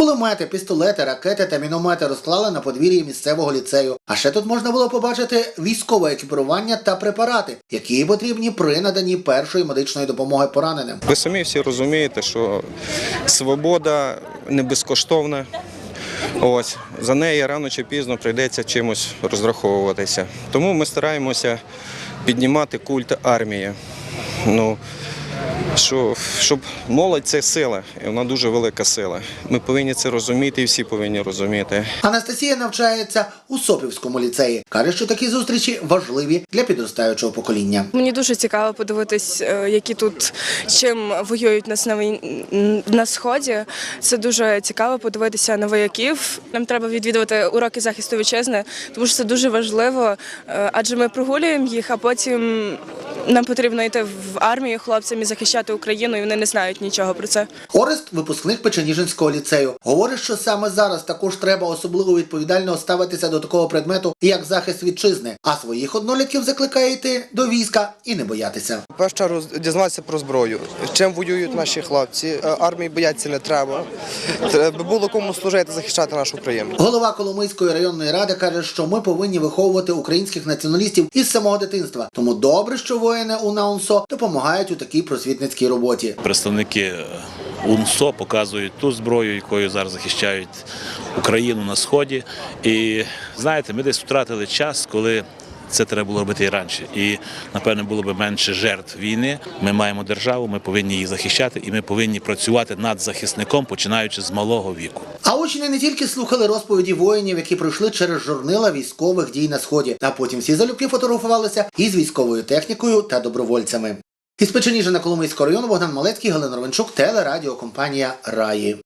Кулемети, пістолети, ракети та міномети розклали на подвір'ї місцевого ліцею. А ще тут можна було побачити військове екіпірування та препарати, які потрібні при наданні першої медичної допомоги пораненим. Ви самі всі розумієте, що свобода не безкоштовна. Ось за неї рано чи пізно прийдеться чимось розраховуватися. Тому ми стараємося піднімати культ армії. Ну, що, щоб молодь це сила, і вона дуже велика сила. Ми повинні це розуміти, і всі повинні розуміти. Анастасія навчається у Сопівському ліцеї. каже, що такі зустрічі важливі для підростаючого покоління. Мені дуже цікаво подивитись, е, які тут чим воюють нас на на сході. Це дуже цікаво подивитися на вояків. Нам треба відвідувати уроки захисту вітчизни, тому що це дуже важливо, е, адже ми прогулюємо їх, а потім нам потрібно йти в армію хлопцям і захищати Україну, і вони не знають нічого про це. Орест, випускник Печеніжинського ліцею, говорить, що саме зараз також треба особливо відповідально ставитися до такого предмету, як захист вітчизни, а своїх однолітків закликає йти до війська і не боятися. Першу чергу дізнатися про зброю, чим воюють наші хлопці. Е, Армії бояться не треба. Треба було кому служити, захищати нашу Україну. Голова Коломийської районної ради каже, що ми повинні виховувати українських націоналістів із самого дитинства. Тому добре, що воїни УНАУНСО допомагають у такій просвітницькій роботі. Представники е, УНСО показують ту зброю, якою зараз захищають Україну на сході. І знаєте, ми десь втратили час, коли. Це треба було робити і раніше, і напевно було б менше жертв війни. Ми маємо державу, ми повинні її захищати, і ми повинні працювати над захисником, починаючи з малого віку. А учні не тільки слухали розповіді воїнів, які пройшли через жорнила військових дій на сході, а потім всі залюбки фотографувалися із військовою технікою та добровольцями. Із Печеніжина Коломийського району Богдан Малецький, Галина Ровенчук, телерадіокомпанія Раї.